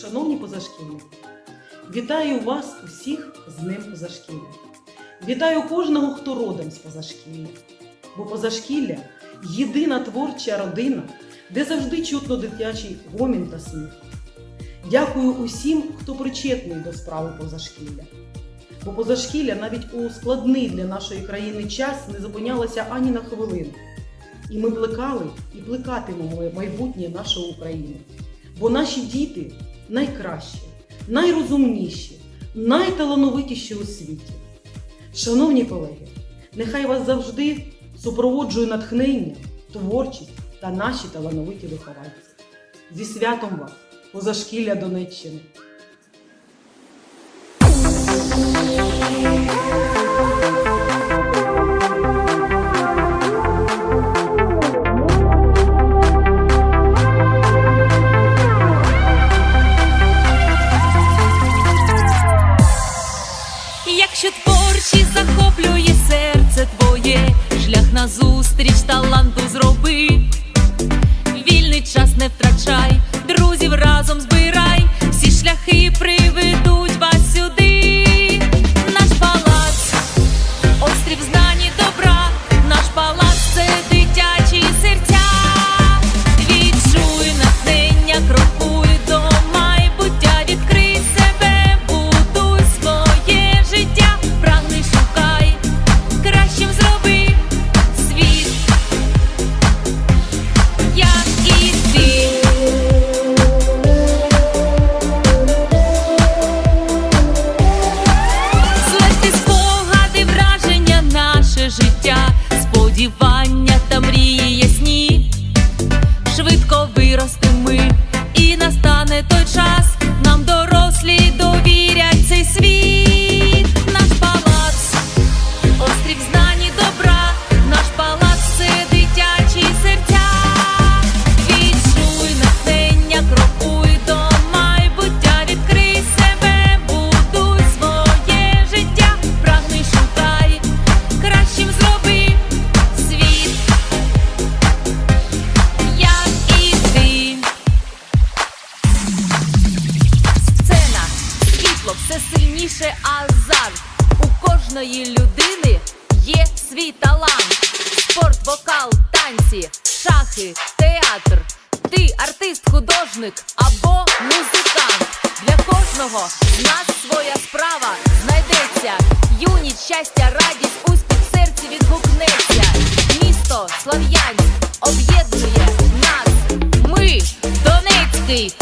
Шановні позашкільники, вітаю вас усіх з Днем позашкілля. Вітаю кожного, хто родом з позашкілля. Бо позашкілля єдина творча родина, де завжди чутно дитячий гомін та сміх. Дякую усім, хто причетний до справи позашкілля. Бо позашкілля навіть у складний для нашої країни час не зупинялося ані на хвилину. І ми плекали і плекатимемо майбутнє нашої України. Бо наші діти найкращі, найрозумніші, найталановитіші у світі. Шановні колеги, нехай вас завжди супроводжує натхнення, творчість та наші талановиті вихованці. Зі святом вас, позашкілля Донеччини! Якщо творчість захоплює серце твоє, шлях назустріч таланту зроби. Вільний час не втрачай, друзів кожної людини є свій талант. Спорт, вокал, танці, шахи, театр. Ти артист, художник або музикант. Для кожного з нас своя справа знайдеться. Юність, щастя, радість, успіх в серці відгукнеться. Місто Слав'янськ об'єднує нас. Ми Донецький